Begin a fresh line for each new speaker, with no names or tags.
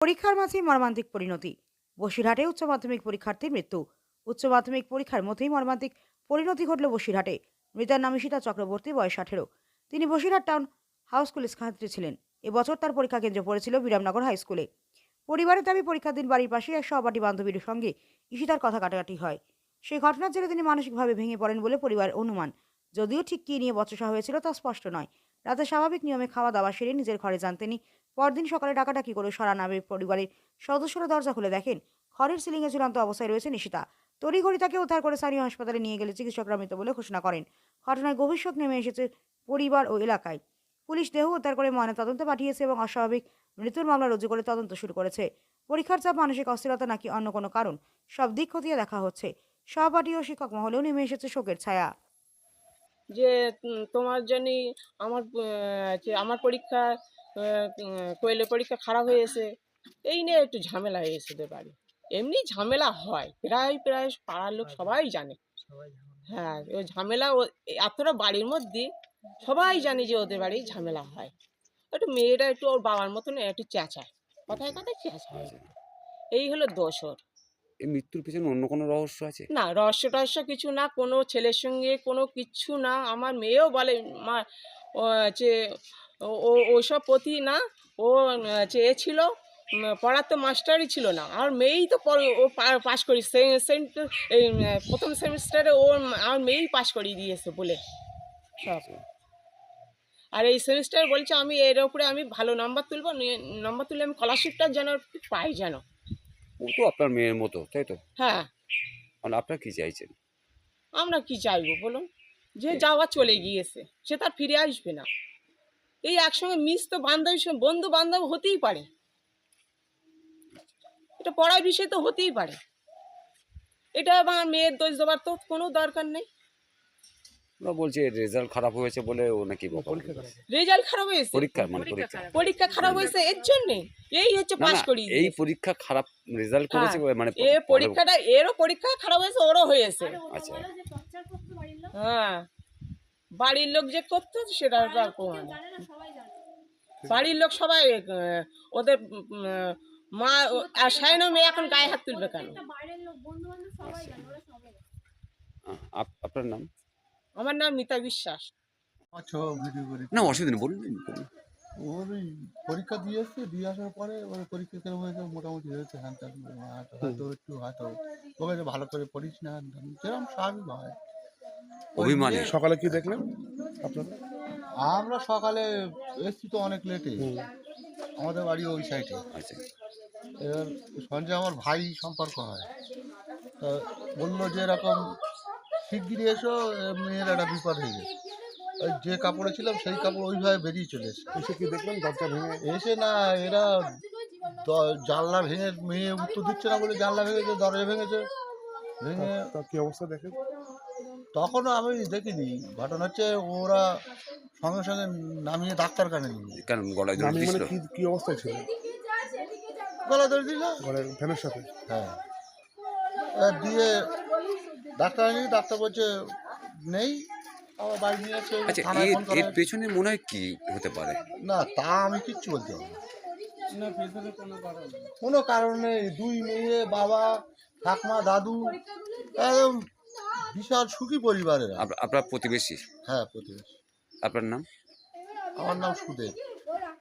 পরীক্ষার মাঝেই মর্মান্তিক পরিণতি। বসিরহাটে উচ্চ মাধ্যমিক পরীক্ষার্থীর মৃত্যু। উচ্চ মাধ্যমিক পরীক্ষার মধ্যেই মর্মান্তিক পরিণতি ঘটল বসিরহাটে। মৃতার নাম ঈশিতা চক্রবর্তী, বয়স আঠেরো। তিনি বসিরহাট টাউন হাউস স্কুল ছাত্রী ছিলেন। এবছর তার পরীক্ষা কেন্দ্র পড়েছিল বিরামনগর হাই স্কুলে। পরিবারের দাবি, পরীক্ষার দিন বাড়ির পাশেই এক সহপাঠী বান্ধবীর সঙ্গে ঈশিতার কথা কাটাকাটি হয়। সেই ঘটনার জেরে তিনি মানসিকভাবে ভেঙে পড়েন বলে পরিবার অনুমান। যদিও ঠিক কী নিয়ে বচসা হয়েছিল তা স্পষ্ট নয়। রাতে স্বাভাবিক নিয়মে খাওয়া দাওয়া সেরে নিজের ঘরে যান তিনি। পরদিন সকালে ডাকাডাকি করে সরা নামে পরিবারের সদস্যরা দরজা খুলে দেখেন ঘরের সিলিংয়ে চূড়ান্ত অবস্থায় রয়েছে নিশিতা। তড়িঘড়ি তাকে উদ্ধার করে স্থানীয় হাসপাতালে নিয়ে গেলে চিকিৎসকরা মৃত বলে ঘোষণা করেন। ঘটনায় গভীর শোক নেমে এসেছে পরিবার ও এলাকায়। পুলিশ দেহ উদ্ধার করে ময়নাতদন্তে পাঠিয়েছে এবং অস্বাভাবিক মৃত্যুর মামলা রুজু করে তদন্ত শুরু করেছে। পরীক্ষার চাপ, মানসিক অস্থিরতা নাকি অন্য কোনো কারণ? সব দিক খতিয়ে দেখা হচ্ছে। সহপাঠী ও শিক্ষক মহলেও নেমে এসেছে শোকের ছায়া।
যে তোমার জন্যই আমার আমার পরীক্ষা কোয়েলের পরীক্ষা খারাপ হয়েছে এই নিয়ে একটু ঝামেলা হয়েছে ওদের বাড়ি। এমনি ঝামেলা হয় প্রায় প্রায় পাড়ার লোক সবাই জানে। হ্যাঁ ওই ঝামেলা ও- এতটা বাড়ির মধ্যে সবাই জানে যে ওদের বাড়ি ঝামেলা হয়। একটু মেয়েরা একটু ওর বাবার মতন একটু চেঁচায় কথায় কথায় চেঁচায়। এই হলো দোষ ওর
এই মৃত্যুর পিছনে অন্য কোনো রহস্য আছে?
না রহস্য টহস্য কিছু না কোনো ছেলের সঙ্গে কোনো কিচ্ছু না। আমার মেয়েও বলে মা যে ও- ও ওসব প্রতি না ও চেয়েছিল পড়ার তো মাস্টারই ছিল না। আর মেয়েই তো ও পাশ করি প্রথম সেমিস্টারে ও আমার মেয়েই পাশ করিয়ে দিয়েছে বলে। সব আর এই সেমিস্টার বলছে আমি এর উপরে আমি ভালো নাম্বার তুলবো নাম্বার তুলে আমি স্কলারশিপটা যেন পাই যেন।
ও তো আপনার মেয়ের মতো তাই তো?
হ্যাঁ।
মানে আপনার কি চাইছেন?
আমরা কি চাইব বলুন? যে যাওয়া চলে গিয়েছে সে তার ফিরে আসবে না। এই একসঙ্গে মিস তো বান্ধবীর সঙ্গে বন্ধু বান্ধব হতেই পারে। এটা পড়ার বিষয় তো হতেই পারে। এটা আমার মেয়ের দোষ দেওয়ার তো কোনো দরকার নেই।
ওরা বলছে রেজাল্ট খারাপ হয়েছে বলে ও নাকি
রেজাল্ট খারাপ হয়েছে?
পরীক্ষা মানে পরীক্ষা
পরীক্ষা। খারাপ হয়েছে। এর জন্যে? এই হচ্ছে পাস করি
এই পরীক্ষা খারাপ রেজাল্ট করেছে মানে
এ পরীক্ষাটা এরও পরীক্ষা খারাপ হয়েছে ওরও হয়েছে।
আচ্ছা।
হ্যাঁ। বাড়ির লোক যে করতো সেটা আর প্রমাণ। বাড়ির লোক সবাই ওদের মা আর সায়না মেয়ে এখন গায়ে হাত তুলবে কেন?
আপনার নাম?
আমার নাম মিতা বিশ্বাস।
আচ্ছা
না অসুবিধা নেই বলুন।
ওর পরীক্ষা দিয়ে এসছে দিয়ে আসার পরে ওর পরীক্ষা কেরম হয়েছে মোটামুটি হয়েছে হ্যান ত্যান হয়তো হয়তো একটু হয়তো ওকে ভালো করে পড়িস না হ্যান ত্যান যেরকম স্বাভাবিক হয়।
অভিমানে।
সকালে কি দেখলেন আপনারা?
আমরা সকালে এসছি তো অনেক লেটে আমাদের বাড়ি ওই সাইডে
আচ্ছা।
এবার সঞ্জয় আমার ভাই সম্পর্ক হয়। তা বলল যে এরকম শিগগিরি এসো মেয়ের একটা বিপদ হয়ে গেছে। ওই যে কাপড়ে ছিলাম সেই কাপড় ওইভাবে বেরিয়ে চলে এসছে।
এসে কি দেখলাম দরজা ভেঙে?
এসে না এরা দ- জানলা ভেঙে মেয়ে উত্তর দিচ্ছে না বলে জানলা ভেঙেছে দরজা ভেঙেছে। ভেঙে
কি অবস্থা দেখেন?
তখনও আমি দেখিনি। ঘটনা হচ্ছে ওরা সঙ্গে সঙ্গে নামিয়ে ডাক্তারখানে নিয়ে গেছে।
কেন? গলায়
মানে কি কি অবস্থায় ছিল?
গলা ধরে দিল।
ফ্যানের সাথে?
হ্যাঁ। এবার দিয়ে ডাক্তার নিয়ে ডাক্তার বলছে নেই আবার বাড়ি নিয়ে
আচ্ছা
থানায়
এর
ফোন
এর
হয়েছে।
পেছনে মনে হয় কি হতে পারে?
না তা আমি কিচ্ছু বলতে পারব না। কোনো কারণ নেই দুই মেয়ে বাবা ঠাকমা দাদু একদম বিশাল সুখী পরিবারের
আপ- আপনার প্রতিবেশী?
হ্যাঁ প্রতিবেশী।
আপনার নাম?
আমার নাম সুদেব।